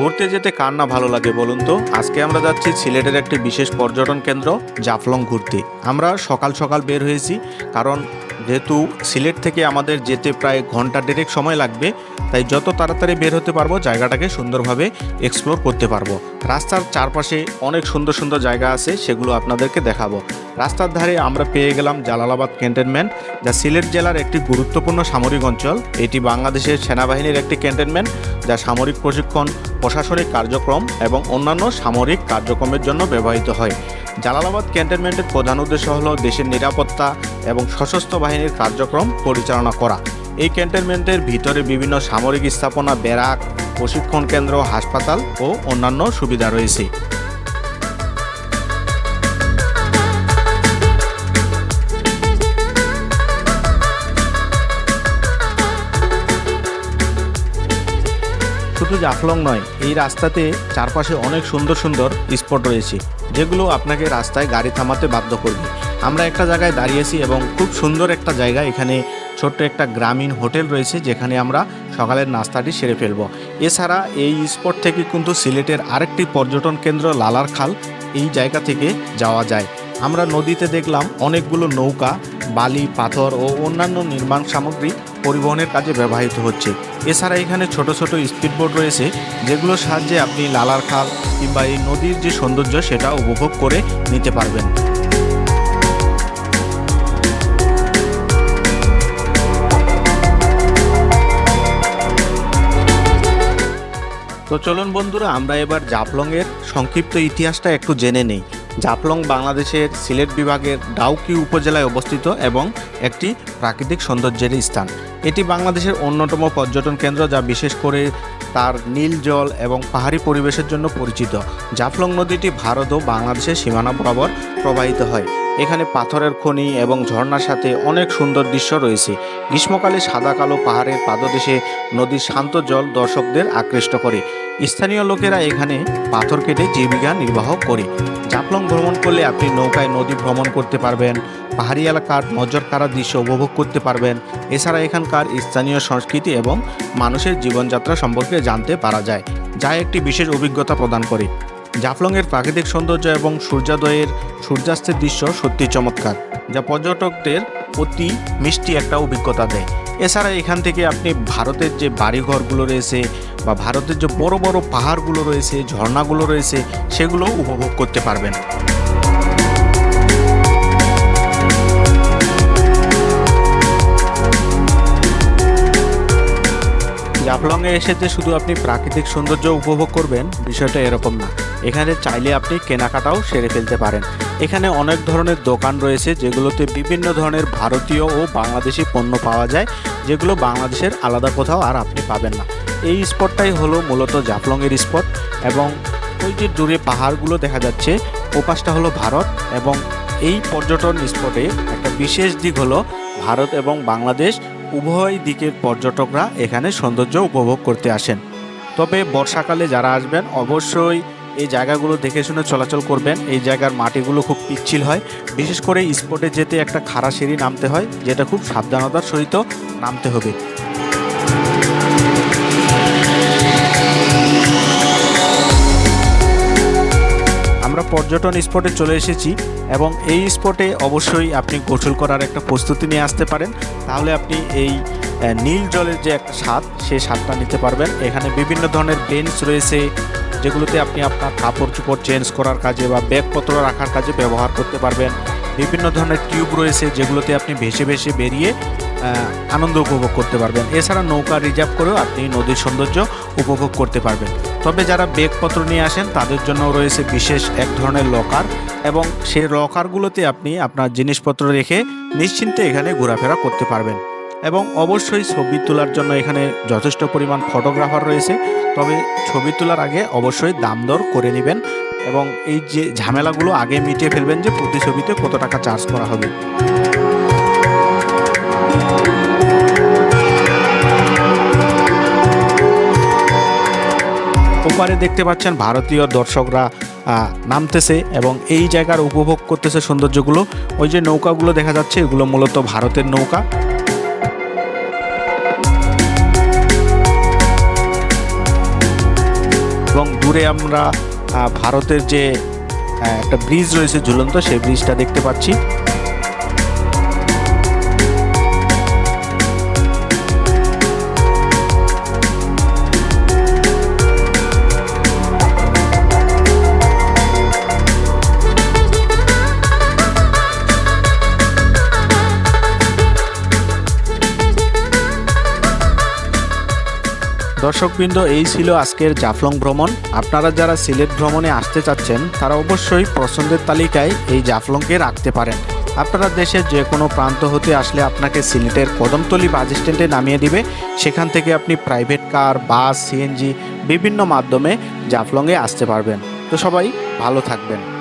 ঘুরতে যেতে কার না ভালো লাগে বলুন তো? আজকে আমরা যাচ্ছি সিলেটের একটি বিশেষ পর্যটন কেন্দ্র, জাফলং ঘুরতে। আমরা সকাল সকাল বের হয়েছি, কারণ যেহেতু সিলেট থেকে আমাদের যেতে প্রায় ঘণ্টা দেড়েক সময় লাগবে, তাই যত তাড়াতাড়ি বের হতে পারব, জায়গাটাকে সুন্দরভাবে এক্সপ্লোর করতে পারব। রাস্তার চারপাশে অনেক সুন্দর সুন্দর জায়গা আছে, সেগুলো আপনাদেরকে দেখাবো। রাস্তার ধারে আমরা পেয়ে গেলাম জালালাবাদ ক্যান্টনমেন্ট, যা সিলেট জেলার একটি গুরুত্বপূর্ণ সামরিক অঞ্চল। এটি বাংলাদেশের সেনাবাহিনীর একটি ক্যান্টনমেন্ট, যা সামরিক প্রশিক্ষণ, প্রশাসনিক কার্যক্রম এবং অন্যান্য সামরিক কার্যক্রমের জন্য ব্যবহৃত হয়। জালালাবাদ ক্যান্টনমেন্টের প্রধান উদ্দেশ্য হল দেশের নিরাপত্তা এবং সশস্ত্র বাহিনীর কার্যক্রম পরিচালনা করা। এই ক্যান্টনমেন্টের ভিতরে বিভিন্ন সামরিক স্থাপনা, ব্যারাক, প্রশিক্ষণ কেন্দ্র, হাসপাতাল ও অন্যান্য সুবিধা রয়েছে। শুধু জাফলং নয়, এই রাস্তাতে চারপাশে অনেক সুন্দর সুন্দর স্পট রয়েছে, যেগুলো আপনাকে রাস্তায় গাড়ি থামাতে বাধ্য করবে। আমরা একটা জায়গায় দাঁড়িয়েছি এবং খুব সুন্দর একটা জায়গা, এখানে ছোট্ট একটা গ্রামীণ হোটেল রয়েছে, যেখানে আমরা সকালের নাস্তাটি সেরে ফেলব। এছাড়া এই স্পট থেকে কিন্তু সিলেটের আরেকটি পর্যটন কেন্দ্র লালার খাল এই জায়গা থেকে যাওয়া যায়। আমরা নদীতে দেখলাম অনেকগুলো নৌকা, বালি, পাথর ও অন্যান্য নির্মাণ সামগ্রী পরিবহনের কাজে ব্যবহৃত হচ্ছে। এছাড়া এখানে ছোট ছোট স্পিডবোট রয়েছে, যেগুলোর সাহায্যে আপনি লালার খাল কিংবা এই নদীর যে সৌন্দর্য, সেটা উপভোগ করে নিতে পারবেন। তো চলুন বন্ধুরা, আমরা এবার জাফলংয়ের সংক্ষিপ্ত ইতিহাসটা একটু জেনে নেই। জাফলং বাংলাদেশের সিলেট বিভাগের ডাউকি উপজেলায় অবস্থিত এবং একটি প্রাকৃতিক সৌন্দর্যের স্থান। এটি বাংলাদেশের অন্যতম পর্যটন কেন্দ্র যা বিশেষ করে তার নীল জল এবং পাহাড়ি পরিবেশের জন্য পরিচিত। জাফলং নদীটি ভারত ও বাংলাদেশের সীমানা বরাবর প্রবাহিত হয়। এখানে পাথরের খনি এবং ঝর্ণার সাথে অনেক সুন্দর দৃশ্য রয়েছে। গ্রীষ্মকালে সাদা কালো পাহাড়ের পাদদেশে নদীর শান্ত জল দর্শকদের আকৃষ্ট করে। স্থানীয় লোকেরা এখানে পাথর কেটে জীবিকা নির্বাহ করে। জাফলং ভ্রমণ করলে আপনি নৌকায় নদী ভ্রমণ করতে পারবেন, পাহাড়ি এলাকার নজর কাড়া দৃশ্য উপভোগ করতে পারবেন। এছাড়া এখানকার স্থানীয় সংস্কৃতি এবং মানুষের জীবনযাত্রা সম্পর্কে জানতে পারা যায়, যা একটি বিশেষ অভিজ্ঞতা প্রদান করে। জাফলংয়ের প্রাকৃতিক সৌন্দর্য এবং সূর্যোদয়ের সূর্যাস্তের দৃশ্য সত্যি চমৎকার, যা পর্যটকদের অতি মিষ্টি একটা অভিজ্ঞতা দেয়। এছাড়া এখান থেকে আপনি ভারতের যে বাড়িঘরগুলো রয়েছে বা ভারতের যে বড় বড় পাহাড়গুলো রয়েছে, ঝর্ণাগুলো রয়েছে, সেগুলো উপভোগ করতে পারবেন। জাফলংয়ে এসে যে শুধু আপনি প্রাকৃতিক সৌন্দর্য উপভোগ করবেন, বিষয়টা এরকম না। এখানে চাইলে আপনি কেনাকাটাও সেরে ফেলতে পারেন। এখানে অনেক ধরনের দোকান রয়েছে, যেগুলোতে বিভিন্ন ধরনের ভারতীয় ও বাংলাদেশি পণ্য পাওয়া যায়, যেগুলো বাংলাদেশের আলাদা কোথাও আর আপনি পাবেন না। এই স্পটটাই হলো মূলত জাফলংয়ের স্পট এবং ওই যে দূরে পাহাড়গুলো দেখা যাচ্ছে, ওপাশটা হলো ভারত এবং এই পর্যটন স্পটে একটা বিশেষ দিক হলো ভারত এবং বাংলাদেশ উভয় দিকের পর্যটকরা এখানে সৌন্দর্য উপভোগ করতে আসেন। তবে বর্ষাকালে যারা আসবেন, অবশ্যই এই জায়গাগুলো দেখে শুনে চলাচল করবেন। এই জায়গার মাটিগুলো খুব পিচ্ছিল হয়। বিশেষ করে স্পটে যেতে একটা খাড়া সিঁড়ি নামতে হয়, যেটা খুব সাবধানতার সহিত নামতে হবে। পর্যটন স্পটে চলে এসেছি এবং এই স্পটে অবশ্যই আপনি গোসল করার একটা প্রস্তুতি নিয়ে আসতে পারেন। তাহলে আপনি এই নীল জলের যে একটা স্বাদ সেই স্বাদটা নিতে পারবেন। এখানে বিভিন্ন ধরনের বেঞ্চ রয়েছে, যেগুলোতে আপনি আপনার কাপড় চোপড় চেঞ্জ করার কাজে বা ব্যাগপত্র রাখার কাজে ব্যবহার করতে পারবেন। বিভিন্ন ধরনের টিউব রয়েছে, যেগুলোতে আপনি ভেসে ভেসে বেরিয়ে আনন্দ উপভোগ করতে পারবেন। এছাড়া নৌকা রিজার্ভ করেও আপনি নদীর সৌন্দর্য উপভোগ করতে পারবেন। তবে যারা ব্যাগপত্র নিয়ে আসেন, তাদের জন্য রয়েছে বিশেষ এক ধরনের লকার এবং সেই লকারগুলোতে আপনি আপনার জিনিসপত্র রেখে নিশ্চিন্তে এখানে ঘোরাফেরা করতে পারবেন। এবং অবশ্যই ছবি তোলার জন্য এখানে যথেষ্ট পরিমাণ ফটোগ্রাফার রয়েছে, তবে ছবি তোলার আগে অবশ্যই দাম দর করে নেবেন এবং এই যে ঝামেলাগুলো আগে মিটিয়ে ফেলবেন যে প্রতি ছবিতে কত টাকা চার্জ করা হবে। ওপারে দেখতে পাচ্ছেন ভারতীয় দর্শকরা নামতেছে এবং এই জায়গার উপভোগ করতেছে সৌন্দর্যগুলো। ওই যে নৌকাগুলো দেখা যাচ্ছে, এগুলো মূলত ভারতের নৌকা। এবং দূরে আমরা ভারতের যে একটা ব্রিজ রয়েছে ঝুলন্ত, সেই ব্রিজটা দেখতে পাচ্ছি। দর্শকবৃন্দ, এই ছিল আজকের জাফলং ভ্রমণ। আপনারা যারা সিলেট ভ্রমণে আসতে চাচ্ছেন, তারা অবশ্যই পছন্দের তালিকায় এই জাফলংকে রাখতে পারেন। আপনারা দেশের যে কোনো প্রান্ত হতে আসলে আপনাকে সিলেটের কদমতলি বাস স্ট্যান্ডে নামিয়ে দিবে। সেখান থেকে আপনি প্রাইভেট কার, বাস, সিএনজি, বিভিন্ন মাধ্যমে জাফলংয়ে আসতে পারবেন। তো সবাই ভালো থাকবেন।